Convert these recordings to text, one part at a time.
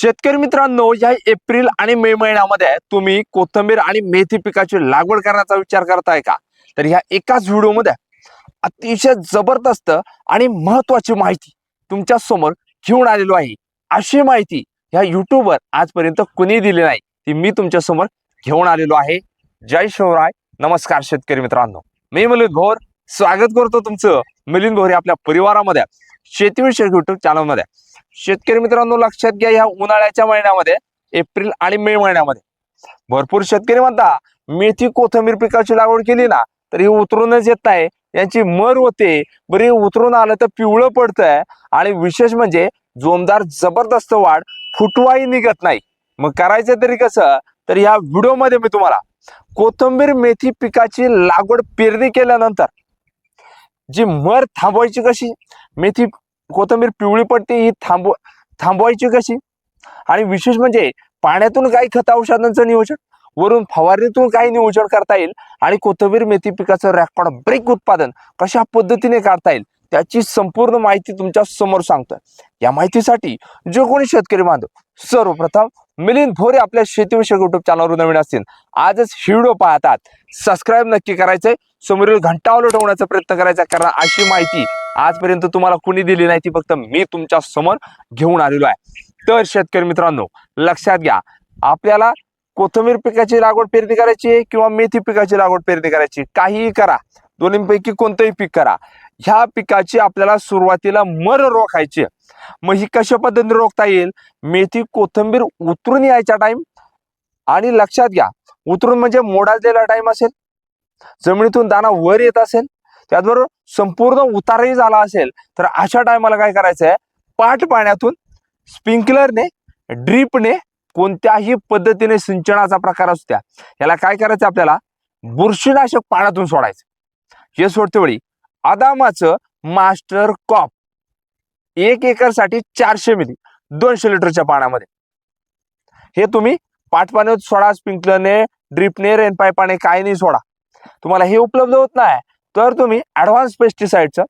शेतकरी मित्रांनो या एप्रिल आणि मे महिन्यामध्ये तुम्ही कोथंबीर आणि मेथी पिकाची लागवड करण्याचा विचार करताय का? तर ह्या एकाच व्हिडिओमध्ये अतिशय जबरदस्त आणि महत्वाची माहिती तुमच्यासमोर घेऊन आलेलो आहे. अशी माहिती ह्या युट्यूबवर आजपर्यंत कुणी दिली नाही ती मी तुमच्यासमोर घेऊन आलेलो आहे. जय शिवराय. नमस्कार शेतकरी मित्रांनो. मी मिलिंद घोर. स्वागत करतो तुमचं मिलिंद घोर आपल्या परिवारामध्ये शेतीविषयक युट्यूब चॅनलमध्ये शेतकरी मित्रांनो लक्षात घ्या ह्या उन्हाळ्याच्या महिन्यामध्ये एप्रिल आणि मे महिन्यामध्ये. भरपूर शेतकरी म्हणता मेथी कोथंबीर पिकाची लागवड केली ना तर ही उतरूनच येत नाही. यांची मर होते बरी उतरून आलं तर पिवळं पडतंय आणि विशेष म्हणजे जोमदार जबरदस्त वाढ फुटवाही निघत नाही. मग करायचं तरी कसं? तर ह्या व्हिडिओमध्ये मी तुम्हाला कोथंबीर मेथी पिकाची लागवड पेरणी केल्यानंतर जी मर थांबवायची कशी? मेथी कोथंबीर पिवळी पडते ही थांबव थांबवायची कशी? आणि विशेष म्हणजे पाण्यातून काही खत औषधांचं नियोजन वरून फवारणीतून काही नियोजन करता येईल आणि कोथंबीर मेथी पिकाचं रॅकॉर्ड ब्रेक उत्पादन कशा पद्धतीने काढता येईल त्याची संपूर्ण माहिती तुमच्यासमोर सांगतोय या माहितीसाठी जो कोणी शेतकरी बांधव सर्वप्रथम मिलिंद भोरे आपल्या शेतीविषयक युट्यूब चॅनलवर नवीन असतील आजच ही व्हिडिओ पाहतात. सबस्क्राईब नक्की करायचंय. समोरील घंटा उलटवण्याचा प्रयत्न करायचा कारण अशी माहिती आजपर्यंत तुम्हाला कुणी दिली नाही ती फक्त मी तुमच्यासमोर घेऊन आलेलो आहे. तर शेतकरी मित्रांनो लक्षात घ्या आपल्याला कोथंबीर पिकाची लागवड पेरणी करायची आहे किंवा मेथी पिकाची लागवड पेरणी करायची काहीही करा. दोन्हीपैकी कोणतंही पीक करा. ह्या पिकाची आपल्याला सुरुवातीला मर रोखायची मग ही कशा पद्धतीने रोखता येईल? मेथी कोथंबीर उतरून यायचा टाइम आणि लक्षात घ्या उतरून म्हणजे मोडालेला टाइम असेल. जमिनीतून दाना वर येत असेल. त्याचबरोबर संपूर्ण उतारही झाला असेल तर अशा टायमाला काय करायचं आहे पाठ पाण्यातून स्प्रिंकलरने ड्रीपने कोणत्याही पद्धतीने सिंचनाचा प्रकार असू द्या. याला काय करायचं आपल्याला? बुरशीनाशक पाण्यातून सोडायचं. हे सोडते वेळी. अदामाचं मास्टर कॉप. एक एकरसाठी चारशे मिली दोनशे लिटरच्या पाण्यामध्ये. हे तुम्ही पाठपाण्यात सोडा स्प्रिंकलरने ड्रिपने रेन काय नाही सोडा. तुम्हाला हे उपलब्ध होत नाही. तर तुम्ही ऍडव्हान्स पेस्टिसाइडचं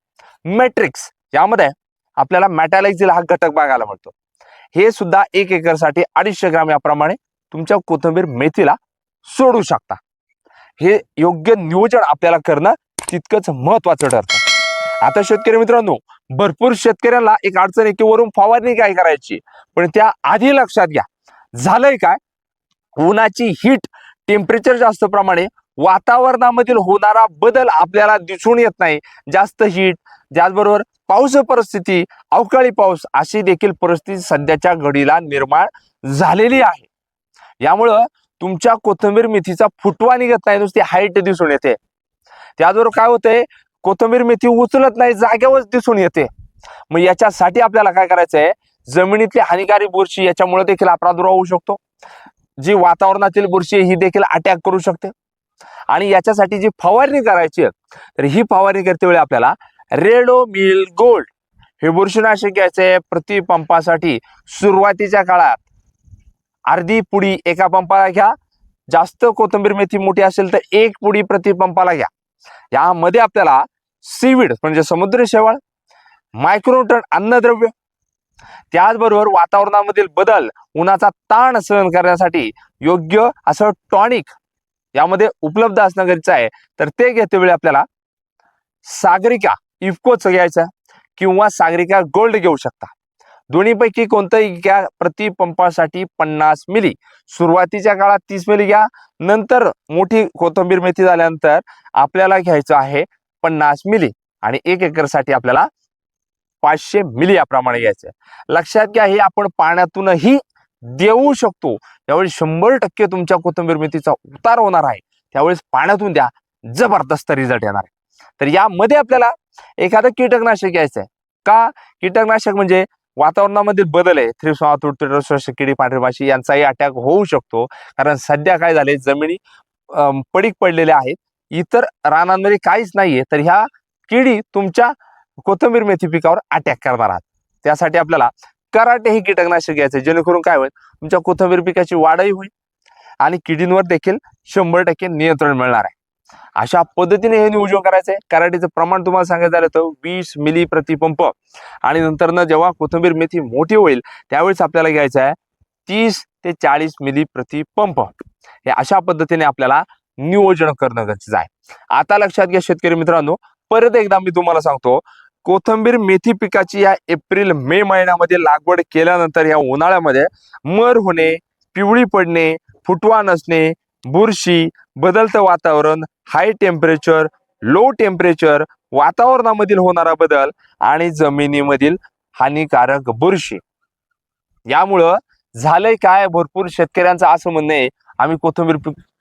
मॅट्रिक्स यामध्ये आपल्याला मॅटॅलायझिल हा घटक बघायला मिळतो. हे सुद्धा एक एकरसाठी अडीचशे ग्राम याप्रमाणे तुमच्या कोथिंबीर मेथीला सोडू शकता. हे योग्य नियोजन आपल्याला करणं तितकंच महत्वाचं ठरतं. आता शेतकरी मित्रांनो भरपूर शेतकऱ्यांना एक अडचण आहे की वरून फवारणी काय करायची? पण त्या आधी लक्षात घ्या. झालंय काय? उन्हाची हीट टेम्परेचर जास्त प्रमाणे वातावरणामधील होणारा बदल आपल्याला दिसून येत नाही. जास्त हीट त्याचबरोबर पाऊस परिस्थिती अवकाळी पाऊस अशी देखील परिस्थिती सध्याच्या घडीला निर्माण झालेली आहे. यामुळं तुमच्या कोथंबीर मेथीचा फुटवा निघत नाही नुसती हाईट दिसून येते. त्याचबरोबर काय होतंय? कोथंबीर मेथी उचलत नाही जाग्यावर दिसून येते. मग याच्यासाठी आपल्याला काय करायचंय? जमिनीतली हानिकारक बुरशी याच्यामुळे देखील हा प्रादुर्भाव होऊ शकतो. जी वातावरणातील बुरशी ही देखील अटॅक करू शकते. आणि याच्यासाठी जी फवारणी करायची आहे, तर ही फवारणी करते वेळी आपल्याला रेडो मिल गोल्ड. हे बुरशीनाशक घ्यायचे प्रति पंपासाठी सुरुवातीच्या काळात. अर्धी पुडी एका पंपाला घ्या. जास्त कोथिंबीर मेथी मोठी असेल तर एक पुडी प्रति पंपाला घ्या. यामध्ये आपल्याला सीविड म्हणजे समुद्री शेवाळ मायक्रोटन अन्नद्रव्य त्याचबरोबर वातावरणामधील बदल उन्हाचा ताण सहन करण्यासाठी योग्य असं टॉनिक यामध्ये उपलब्ध असणं गरजेचं आहे. तर ते घेते वेळी आपल्याला सागरिका इफकोचं घ्यायचं किंवा सागरिका गोल्ड घेऊ शकता. दोन्हीपैकी कोणतंही घ्या प्रति पंपासाठी पन्नास मिली. सुरुवातीच्या काळात तीस मिली घ्या. नंतर मोठी कोथिंबीर मेथी झाल्यानंतर आपल्याला घ्यायचं आहे पन्नास मिली. आणि एक एकरसाठी आपल्याला पाचशे मिली याप्रमाणे घ्यायचं लक्षात घ्या हे आपण पाण्यातूनही देऊ शकतो. त्यावेळी शंभर टक्के तुमच्या कोथिंबीर मेथीचा उतार होणार आहे. त्यावेळेस पाण्यातून द्या. जबरदस्त रिझल्ट येणार आहे. तर यामध्ये आपल्याला एखादं कीटकनाशक घ्यायचं आहे का? कीटकनाशक म्हणजे वातावरणामधील बदल आहे. थ्रिप्स तुडतुड किडी पांढरी माशी यांचाही अटॅक होऊ शकतो. कारण सध्या काय झाले जमिनी पडीक पडलेल्या आहेत. इतर रानांमध्ये काहीच नाहीये. तर ह्या किडी तुमच्या कोथिंबीर मेथी पिकावर अटॅक करणार आहात. त्यासाठी आपल्याला कराटे हे कीटकनाशक घ्यायचे जेणेकरून काय होईल? तुमच्या कोथंबीर पिकाची वाढही होईल आणि किडींवर देखील शंभर टक्के नियंत्रण मिळणार आहे. अशा पद्धतीने हे नियोजन करायचं आहे कराटेचं प्रमाण तुम्हाला सांगायचं झालं तर वीस मिली प्रतिपंप आणि नंतर जेव्हा कोथिंबीर मेथी मोठी होईल त्यावेळेस आपल्याला घ्यायचं आहे तीस ते चाळीस मिली प्रतिपंप हे अशा पद्धतीने आपल्याला नियोजन करणं गरजेचं आहे. आता लक्षात घ्या शेतकरी मित्रांनो परत एकदा मी तुम्हाला सांगतो कोथंबीर मेथी पिकाची या एप्रिल मे महिन्यामध्ये लागवड केल्यानंतर या उन्हाळ्यामध्ये मर होणे पिवळी पडणे फुटवा नसणे बुरशी बदलतं वातावरण हाय टेम्परेचर लो टेम्परेचर वातावरणामधील होणारा बदल आणि जमिनीमधील हानिकारक बुरशी. यामुळं झालंय काय? भरपूर शेतकऱ्यांचं असं म्हणणं आहे आम्ही कोथिंबीर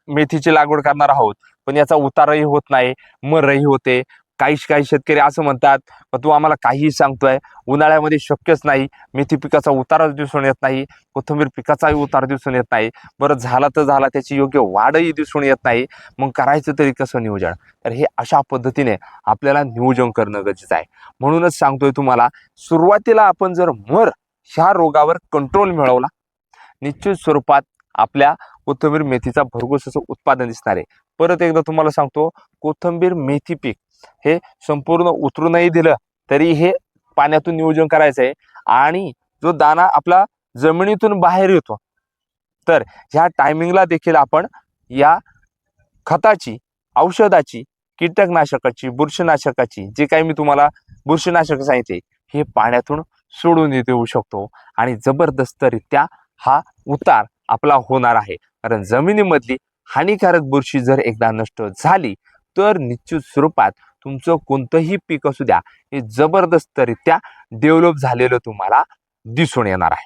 मेथीची लागवड करणार आहोत पण याचा उतारही होत नाही मरही होते. काही काही शेतकरी असं म्हणतात तू आम्हाला काहीही सांगतोय उन्हाळ्यामध्ये शक्यच नाही मेथी पिकाचा उतारच दिसून येत नाही कोथिंबीर पिकाचाही उतार दिसून येत नाही बरं झाला तर झाला त्याची योग्य वाढही दिसून येत नाही मग करायचं तरी कसं नियोजन? तर हे अशा पद्धतीने आपल्याला नियोजन करणं गरजेचं आहे. म्हणूनच सांगतोय तुम्हाला सुरुवातीला आपण जर मर ह्या रोगावर कंट्रोल मिळवला निश्चित स्वरूपात आपल्या कोथिंबीर मेथीचा भरघोस असं उत्पादन दिसणार आहे. परत एकदा तुम्हाला सांगतो कोथिंबीर मेथी पीक हे संपूर्ण उतरूनही दिलं तरी हे पाण्यातून नियोजन करायचं आहे. आणि जो दाना आपला जमिनीतून बाहेर येतो तर ह्या टायमिंगला देखील आपण या खताची औषधाची कीटकनाशकाची बुरशीनाशकाची जे काही मी तुम्हाला बुरशीनाशक सांगितले हे पाण्यातून सोडून देऊ शकतो. आणि जबरदस्तरित्या हा उतार आपला होणार आहे. कारण जमिनीमधली हानिकारक बुरशी जर एकदा नष्ट झाली तर निश्चित स्वरूपात तुमचं कोणतंही पीक असू द्या हे जबरदस्तरित्या डेव्हलप झालेलं तुम्हाला दिसून येणार आहे.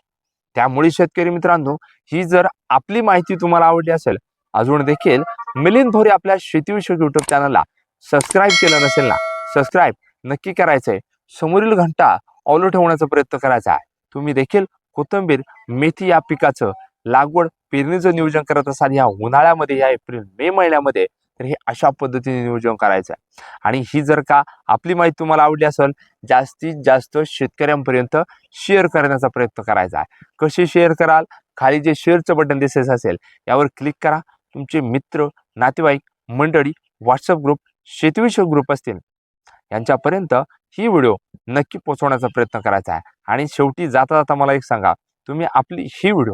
त्यामुळे शेतकरी मित्रांनो ही जर आपली माहिती तुम्हाला आवडली असेल अजून देखील मिलिंद भोरे आपल्या शेतीविषयक युट्यूब चॅनलला सबस्क्राईब केलं नसेल ना सबस्क्राईब नक्की करायचंय. समोरील घंटा ऑलो ठेवण्याचा प्रयत्न करायचा आहे. तुम्ही देखील कोथिंबीर मेथी या पिकाचं लागवड पेरणीचं नियोजन करत असाल या उन्हाळ्यामध्ये या एप्रिल मे महिन्यामध्ये तर हे अशा पद्धतीने नियोजन करायचं आहे आणि ही जर का आपली माहिती तुम्हाला आवडली असेल जास्तीत जास्त शेतकऱ्यांपर्यंत शेअर करण्याचा प्रयत्न करायचा आहे. कशी शेअर कराल? खाली जे शेअरचं बटन दिसेल असेल यावर क्लिक करा. तुमचे मित्र नातेवाईक मंडळी व्हॉट्सअप ग्रुप शेतीविषयक ग्रुप असतील यांच्यापर्यंत ही व्हिडिओ नक्की पोहोचवण्याचा प्रयत्न करायचा आहे. आणि शेवटी जाता जाता मला एक सांगा तुम्ही आपली ही व्हिडिओ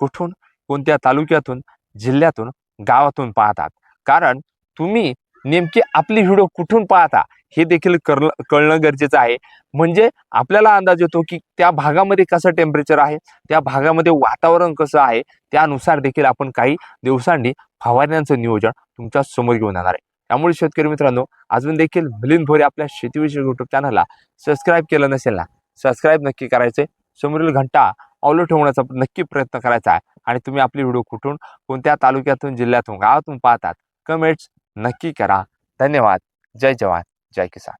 कुठून कोणत्या तालुक्यातून जिल्ह्यातून गावातून पाहतात? कारण तुम्ही नेमकी आपली व्हिडिओ कुठून पाहता हे देखील कळलं कळणं गरजेचं आहे. म्हणजे आपल्याला अंदाज येतो की त्या भागामध्ये कसं टेम्परेचर आहे त्या भागामध्ये वातावरण कसं आहे त्यानुसार देखील आपण काही दिवसांनी फवारण्यांचं नियोजन तुमच्यासमोर घेऊन येणार आहे. त्यामुळे शेतकरी मित्रांनो अजून देखील मिलिंद भोरे आपल्या शेतीविषयक युट्यूब चॅनलला सबस्क्राईब केलं नसेल ना सबस्क्राईब नक्की करायचे समोरील घंटा ऑलो ठेवण्याचा नक्की प्रयत्न करायचा आहे. आणि तुम्ही आपली व्हिडिओ कुठून कोणत्या तालुक्यातून जिल्ह्यातून गावातून पाहतात कमेंट्स नक्की करा. धन्यवाद. जय जवान. जय किसान.